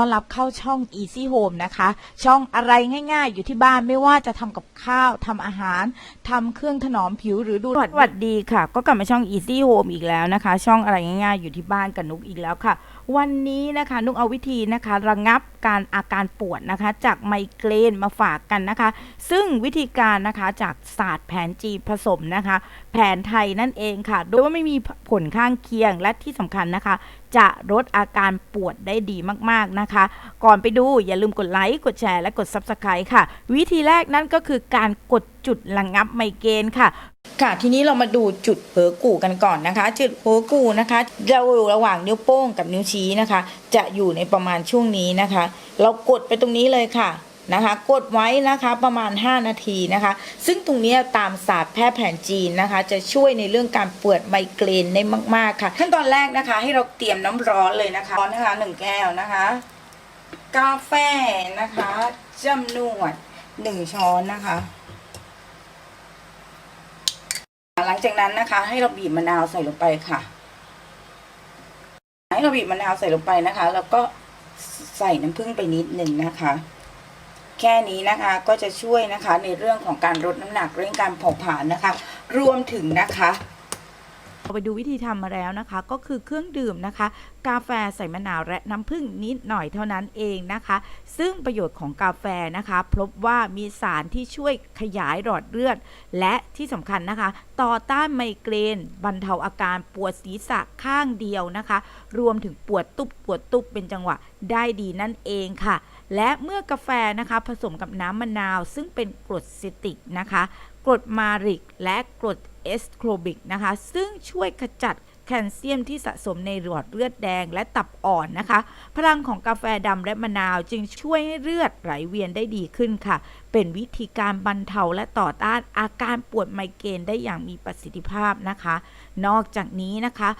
ต้อนรับเข้าช่อง Easy Home นะคะ ช่องอะไรง่ายๆ อยู่ที่บ้านไม่ว่าจะทำกับข้าวทำอาหารทำเครื่องถนอมผิวหรือดูสวัสดีค่ะ ก็กลับมาช่อง Easy Home อีกแล้วนะคะ ช่องอะไรง่ายๆ อยู่ที่บ้านกับนุกอีกแล้วค่ะ วันนี้นะคะ นุกเอาวิธีนะคะ ระงับการอาการปวดนะคะ จากไมเกรนมาฝากกันนะคะ ซึ่งวิธีการนะคะจากศาสตร์แผนจีนผสมนะคะ แผนไทยนั่นเองค่ะโดยว่าไม่มีผลข้างเคียงและที่สำคัญนะคะ จะลดอาการปวดได้ดีมากๆนะคะ ก่อนไปดูอย่าลืมกดไลค์กดแชร์และกด Subscribe ค่ะ วิธีแรกนั่นก็คือการกดจุดระงับไมเกรนค่ะ ค่ะทีนี้เรามาดูจุดเผลอกู่กันก่อนนะคะ จุดเผลอกู่นะคะเราอยู่ระหว่างนิ้วโป้งกับนิ้วชี้นะคะ จะอยู่ในประมาณช่วงนี้นะคะ เรากดไปตรงนี้เลยค่ะนะคะ กดไว้นะคะประมาณ 5 นาทีนะคะ ซึ่งตรงนี้ตามศาสตร์แพทย์แผนจีนนะคะ จะช่วยในเรื่องการปวดไมเกรนได้มาก ๆ ค่ะ ขั้นตอนแรกนะคะ ให้เราเตรียมน้ำร้อนเลยนะคะร้อนนะคะหนึ่งแก้วนะคะ กาแฟนะคะจำนวนหนึ่งช้อนนะคะ หลังจากนั้นนะคะ ให้เราบีบมะนาวใส่ลงไปค่ะ ให้เราบีบมะนาวใส่ลงไปนะคะ แล้วก็ใส่น้ำผึ้งไปนิดหนึ่งนะคะ แค่นี้นะคะก็จะช่วยนะคะในเรื่องของการลดน้ำหนักเรื่องการเผาผลาญนะคะ รวมถึงนะคะเราไปดูวิธีทำมาแล้วนะคะ ก็คือเครื่องดื่มนะคะ กาแฟใส่มะนาวและน้ำผึ้งนิดหน่อยเท่านั้นเองนะคะ ซึ่งประโยชน์ของกาแฟนะคะ พบว่ามีสารที่ช่วยขยายหลอดเลือด และที่สำคัญนะคะ ต่อต้านไมเกรน บรรเทาอาการปวดศีรษะข้างเดียวนะคะ รวมถึงปวดตุบปวดตุบเป็นจังหวะได้ดีนั่นเองค่ะ และเมื่อกาแฟนะคะผสมกับน้ำมะนาว ซึ่งเป็นกรดซิตริกนะคะกรดมาริกและกรดเอสโครบิกนะคะ ซึ่งช่วยขจัด แคลเซียมที่สะสมในหลอดเลือดแดงและตับอ่อนนะคะ พลังของกาแฟดำและมะนาวจึงช่วยให้เลือดไหลเวียนได้ดีขึ้นค่ะ เป็นวิธีการบรรเทาและต่อต้านอาการปวดไมเกรนได้อย่างมีประสิทธิภาพนะคะ นอกจากนี้นะคะ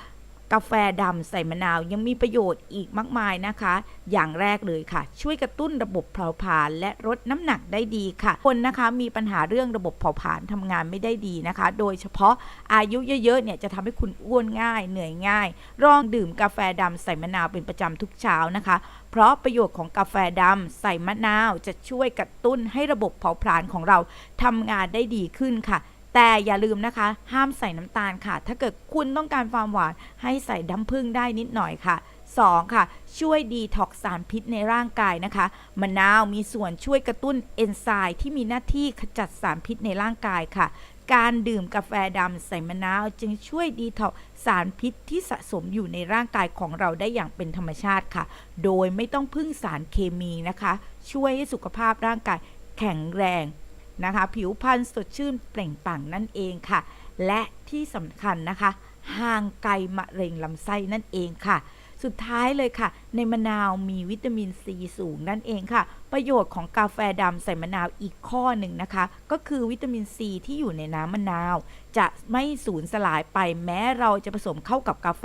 กาแฟดำใส่มะนาวยังมีประโยชน์อีกมากมายนะคะ อย่างแรกเลยค่ะ ช่วยกระตุ้นระบบเผาผลาญและลดน้ำหนักได้ดีค่ะ คนนะคะมีปัญหาเรื่องระบบเผาผลาญทำงานไม่ได้ดีนะคะ โดยเฉพาะอายุเยอะๆเนี่ยจะทำให้คุณอ้วนง่าย เหนื่อยง่ายลองดื่มกาแฟดำใส่มะนาวเป็นประจำทุกเช้านะคะเพราะประโยชน์ของกาแฟดำใส่มะนาวจะช่วยกระตุ้นให้ระบบเผาผลาญของเราทำงานได้ดีขึ้นค่ะ แต่อย่าลืมนะคะ ห้ามใส่น้ำตาลค่ะ ถ้าเกิดคุณต้องการความหวานให้ใส่น้ำผึ้งได้นิดหน่อยค่ะ 2. ค่ะ ช่วยดีท็อกซ์สารพิษในร่างกายนะคะมะนาวมีส่วนช่วยกระตุ้นเอนไซม์ที่มีหน้าที่ขจัดสารพิษในร่างกายค่ะ การดื่มกาแฟดำใส่มะนาวจึงช่วยดีท็อกซ์สารพิษที่สะสมอยู่ในร่างกายของเราได้อย่างเป็นธรรมชาติค่ะ โดยไม่ต้องพึ่งสารเคมีนะคะ ช่วยให้สุขภาพร่างกายแข็งแรง นะคะ ผิวพรรณสดชื่นเปล่งปลั่งนั่นเองค่ะ และที่สำคัญนะคะห่างไกลมะเร็งลำไส้นั่นเองค่ะ สุดท้ายเลยค่ะในมะนาวมีวิตามินซีสูงนั่นเองค่ะ ประโยชน์ของกาแฟดำใส่มะนาวอีกข้อหนึ่งนะคะ ก็คือวิตามินซีที่อยู่ในน้ำมะนาว จะไม่สูญสลายไปแม้เราจะผสมเข้ากับกาแฟ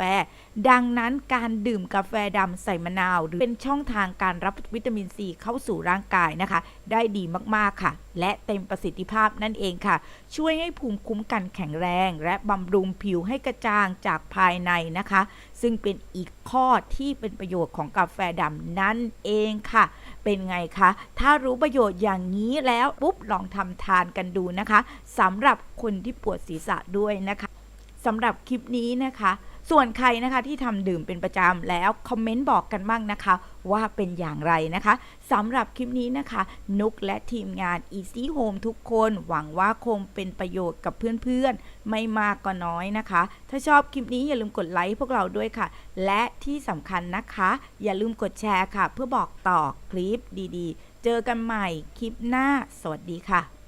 ดังนั้นการดื่มกาแฟดำใส่มะนาว หรือเป็นช่องทางการรับวิตามินซีเข้าสู่ร่างกายนะคะ ได้ดีมากๆค่ะ และเต็มประสิทธิภาพนั่นเองค่ะ ช่วยให้ภูมิคุ้มกันแข็งแรง และบำรุงผิวให้กระจ่างจากภายในนะคะ ซึ่งเป็นอีกข้อที่เป็นประโยชน์น์ของกาแฟดำนั่นเองค่ะ เป็นไงคะ ถ้ารู้ประโยชน์อย่างนี้แล้วปุ๊บลองทำทานกันดูนะคะสำหรับคนที่ปวดศีรษะด้วยนะคะสำหรับคลิปนี้นะคะ ส่วนใครนะคะที่ทำดื่มเป็นประจำแล้วคอมเมนต์บอกกันบ้างนะคะ ว่าเป็นอย่างไรนะคะสำหรับคลิปนี้นะคะ นุกและทีมงาน Easy Home ทุกคน หวังว่าคงเป็นประโยชน์กับเพื่อนๆ ไม่มากก็น้อยนะคะ ถ้าชอบคลิปนี้อย่าลืมกดไลค์พวกเราด้วยค่ะ และที่สำคัญนะคะ อย่าลืมกดแชร์ค่ะ เพื่อบอกต่อคลิปดีๆ เจอกันใหม่คลิปหน้า สวัสดีค่ะ